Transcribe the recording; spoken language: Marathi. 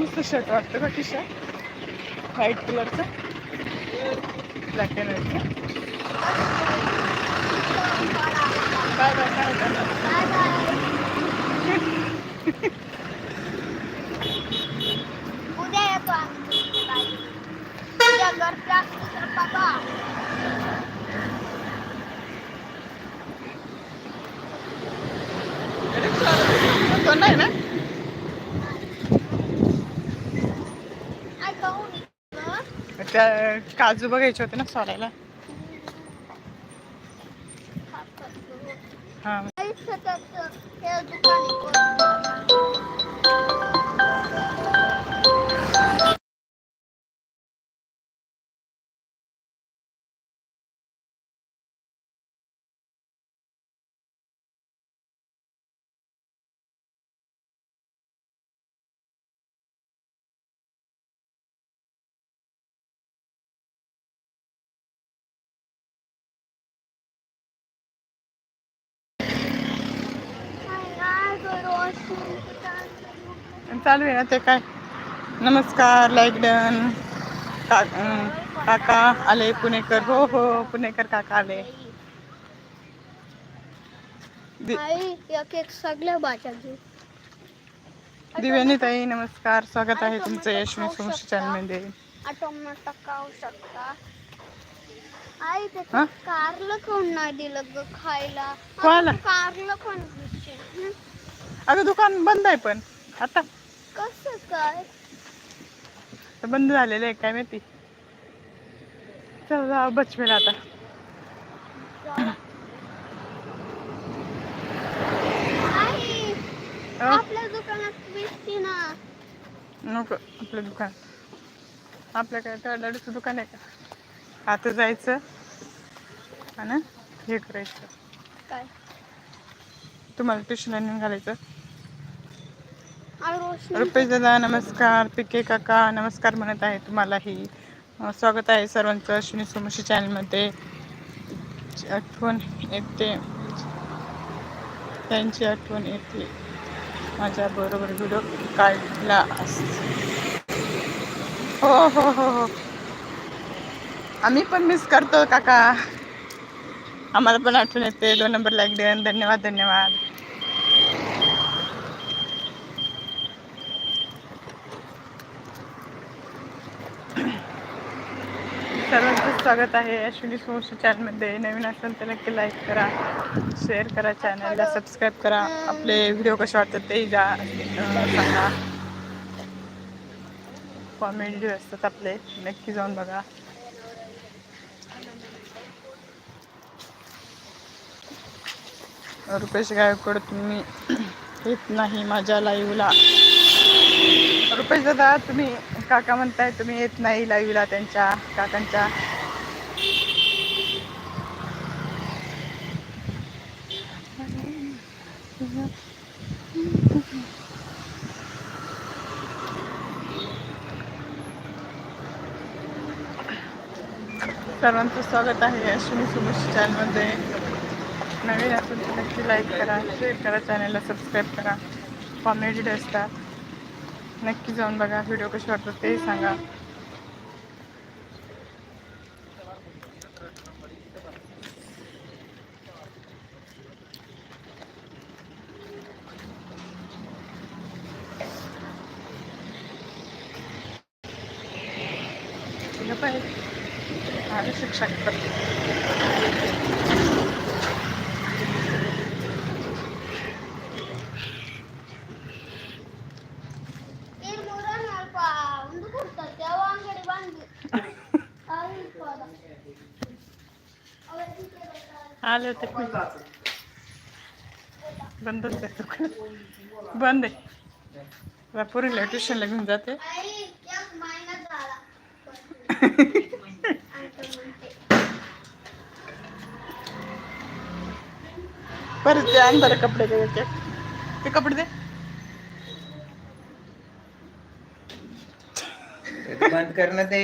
मस्त शर्ट वाटतं का टी शर्ट व्हाईट कलरचं ब्लॅक अँड व्हाईटचं बाय बाय काय करणार उद्या येतो आम्ही उद्या गर्दी असली तर बघा तो नाही ना काय खाऊन इथं? त्या काजू बघायचे होते ना सोडायला हा. चालू आहे ना ते काय? नमस्कार लाईक डन का काका आले पुणेकर. हो हो पुणेकर काका आले. सगळ्या दिव्यानी ताई नमस्कार. स्वागत आहे तुमचं यशवी समोर चॅनलमध्ये टोमॅटो खाऊ शकता? आई कारलं कोण नाही दिलं ग खायला? कारलं. हं? अगं दुकान बंद आहे पण. आता कसं काय? बंद झालेलं आहे काय माहिती. चल जाऊ बचवेल आता. आपल्या दुकानात ना. नको आपलं दुकान आपल्या काय तळलाडूचं दुकान आहे का? आता जायचं. आणि हे करायचं. काय? तुम्हाला ट्युशनला नेऊन घालायचं. रुपेश दादा नमस्कार. पिके काका नमस्कार म्हणत आहे तुम्हालाही. स्वागत आहे सर्वांचं अश्विनी सोमशी चॅनलमध्ये. आठवण येते. त्यांची आठवण येते. माझ्या बरोबर व्हिडिओ काढला अस. हो हो हो हो. आम्ही पण मिस करतो काका. आम्हाला पण आठवण येते. दोन नंबर लाईक धन्यवाद धन्यवाद. सर्वांचं स्वागत आहे अश्विनी सोमशी चॅनलमध्ये नवीन असेल तर नक्की लाईक करा शेअर करा चॅनलला सबस्क्राईब करा. आपले व्हिडिओ कसे वाटतात तेही जा सांगा. कॉमेडी असतात आपले नक्की जाऊन बघा. रुपेश गायकवाड तुम्ही येत नाही माझ्या लाईव्हला रुपेश दादा तुम्ही काका म्हणताय तुम्ही येत नाही लाईव्हला त्यांच्या काकांच्या. सर्वांचं स्वागत आहे अश्विनी सुभाष चॅनलमध्ये. नवीन असून नक्की लाईक करा शेअर करा चॅनलला सबस्क्राईब करा. कॉमेडी असतात. नक्की जाऊन बघा व्हिडिओ कसे वाटतात ते सांगा. शिक्षक. आले होते बंदच आहे दुकान. बंद आहे. आता पोरीला ट्युशनला घेऊन जाते. परत ते आण बरं कपडे दे ते ते कपडे दे. ते बंद करणं ते.